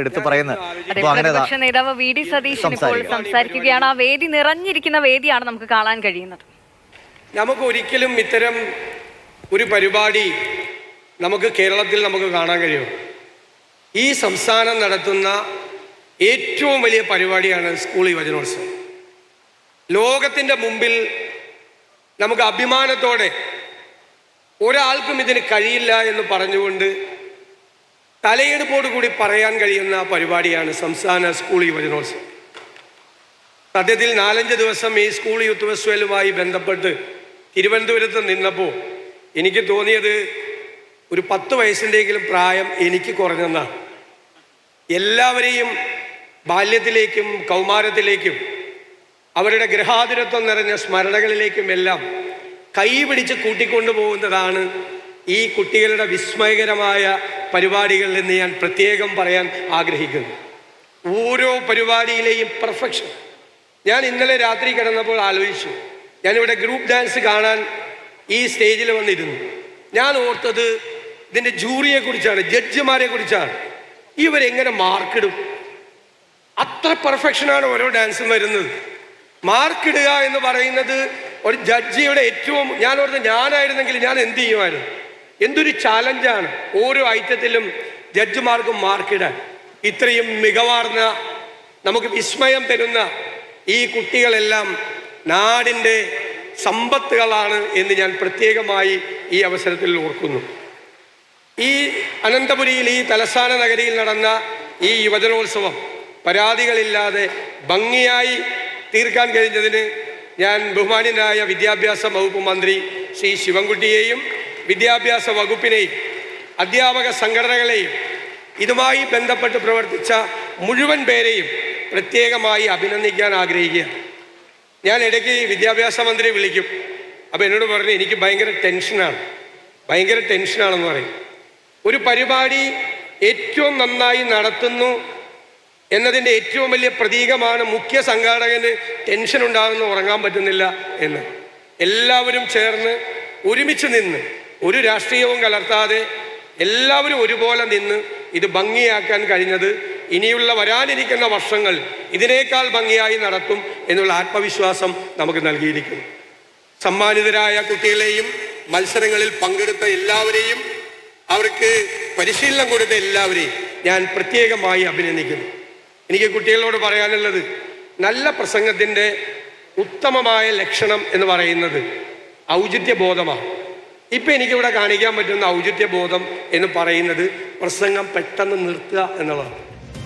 എടുത്തു പറയുന്നത്. പ്രതിപക്ഷ നേതാവ് വി ഡി സതീശൻ ഇപ്പോൾ സംസാരിക്കുകയാണ്. ആ വേദി നിറഞ്ഞിരിക്കുന്ന വേദിയാണ് നമുക്ക് കാണാൻ കഴിയുന്നത്. നമുക്ക് ഒരിക്കലും ഇത്തരം ഒരു പരിപാടി നമുക്ക് കേരളത്തിൽ നമുക്ക് കാണാൻ കഴിയും. ഈ സംസ്ഥാനം നടത്തുന്ന ഏറ്റവും വലിയ പരിപാടിയാണ് സ്കൂൾ യുവജനോത്സവം. ലോകത്തിന്റെ മുമ്പിൽ നമുക്ക് അഭിമാനത്തോടെ ഒരാൾക്കും ഇതിന് കഴിയില്ല എന്ന് പറഞ്ഞുകൊണ്ട് തലയെടുപ്പോട് കൂടി പറയാൻ കഴിയുന്ന പരിപാടിയാണ് സംസ്ഥാന സ്കൂൾ യുവജനോത്സവം. സത്യത്തിൽ നാലഞ്ച് ദിവസം ഈ സ്കൂൾ യൂത്ത് ഫെസ്റ്റിവലുമായി ബന്ധപ്പെട്ട് തിരുവനന്തപുരത്ത് നിന്നപ്പോൾ എനിക്ക് തോന്നിയത് ഒരു പത്ത് വയസ്സിന്റെയെങ്കിലും പ്രായം എനിക്ക് കുറഞ്ഞെന്നാണ്. എല്ലാവരെയും ബാല്യത്തിലേക്കും കൗമാരത്തിലേക്കും അവരുടെ ഗൃഹാതുരത്വം നിറഞ്ഞ സ്മരണകളിലേക്കും എല്ലാം കൈപിടിച്ച് കൂട്ടിക്കൊണ്ടുപോകുന്നതാണ് ഈ കുട്ടികളുടെ വിസ്മയകരമായ പരിപാടികൾ എന്ന് ഞാൻ പ്രത്യേകം പറയാൻ ആഗ്രഹിക്കുന്നു. ഓരോ പരിപാടിയിലെയും പെർഫെക്ഷൻ ഞാൻ ഇന്നലെ രാത്രി കിടന്നപ്പോൾ ആലോചിച്ചു. ഞാനിവിടെ ഗ്രൂപ്പ് ഡാൻസ് കാണാൻ ഈ സ്റ്റേജിൽ വന്നിരുന്നു. ഞാൻ ഓർത്തത് ഇതിന്റെ ജൂറിയെ കുറിച്ചാണ് ജഡ്ജിമാരെ കുറിച്ചാണ്. ഇവരെങ്ങനെ മാർക്കിടും അത്ര പെർഫെക്ഷനാണ് ഓരോ ഡാൻസും വരുന്നത്. മാർക്കിടുക എന്ന് പറയുന്നത് ഒരു ജഡ്ജിയുടെ ഏറ്റവും ഞാൻ ഓർത്ത് ഞാനായിരുന്നെങ്കിൽ ഞാൻ എന്ത് ചെയ്യുമായിരുന്നു? എന്തൊരു ചാലഞ്ചാണ് ഓരോ ഐറ്റത്തിലും ജഡ്ജിമാർക്കും മാർക്കിടാൻ ഇത്രയും മികവാർന്ന നമുക്ക് വിസ്മയം തരുന്ന ഈ കുട്ടികളെല്ലാം നാടിന്റെ സമ്പത്തുകളാണ് എന്ന് ഞാൻ പ്രത്യേകമായി ഈ അവസരത്തിൽ ഓർക്കുന്നു. ഈ അനന്തപുരിയിൽ ഈ തലസ്ഥാന നഗരിയിൽ നടന്ന ഈ യുവജനോത്സവം പരാതികളില്ലാതെ ഭംഗിയായി തീർക്കാൻ കഴിഞ്ഞതിന് ഞാൻ ബഹുമാന്യനായ വിദ്യാഭ്യാസ വകുപ്പ് മന്ത്രി ശ്രീ ശിവൻകുട്ടിയെയും വിദ്യാഭ്യാസ വകുപ്പിനെയും അധ്യാപക സംഘടനകളെയും ഇതുമായി ബന്ധപ്പെട്ട് പ്രവർത്തിച്ച മുഴുവൻ പേരെയും പ്രത്യേകമായി അഭിനന്ദിക്കാൻ ആഗ്രഹിക്കുകയാണ്. ഞാൻ ഇടയ്ക്ക് വിദ്യാഭ്യാസ മന്ത്രി വിളിക്കും. അപ്പോൾ എന്നോട് പറഞ്ഞു എനിക്ക് ഭയങ്കര ടെൻഷനാണ്. ഭയങ്കര ടെൻഷനാണെന്ന് പറയും. ഒരു പരിപാടി ഏറ്റവും നന്നായി നടത്തുന്നു എന്നതിന്റെ ഏറ്റവും വലിയ പ്രതീകമാണ് മുഖ്യ സംഘാടകന് ടെൻഷൻ ഉണ്ടാകുന്ന ഉറങ്ങാൻ പറ്റുന്നില്ല എന്ന്. എല്ലാവരും ചേർന്ന് ഒരുമിച്ച് നിന്ന് ഒരു രാഷ്ട്രീയവും കലർത്താതെ എല്ലാവരും ഒരുപോലെ നിന്ന് ഇത് ഭംഗിയാക്കാൻ കഴിഞ്ഞത് ഇനിയുള്ള വരാനിരിക്കുന്ന വർഷങ്ങൾ ഇതിനേക്കാൾ ഭംഗിയായി നടത്തും എന്നുള്ള ആത്മവിശ്വാസം നമുക്ക് നൽകിയിരിക്കുന്നു. സമ്മാനിതരായ കുട്ടികളെയും മത്സരങ്ങളിൽ പങ്കെടുത്ത എല്ലാവരെയും അവർക്ക് പരിശീലനം കൊടുത്ത എല്ലാവരെയും ഞാൻ പ്രത്യേകമായി അഭിനന്ദിക്കുന്നു. എനിക്ക് കുട്ടികളോട് പറയാനുള്ളത് നല്ല പ്രസംഗത്തിന്റെ ഉത്തമമായ ലക്ഷണം എന്ന് പറയുന്നത് ഔചിത്യബോധമാണ്. ഇപ്പം എനിക്കിവിടെ കാണിക്കാൻ പറ്റുന്ന ഔചിത്യബോധം എന്ന് പറയുന്നത് പ്രസംഗം പെട്ടെന്ന് നിർത്തുക എന്നുള്ളതാണ്.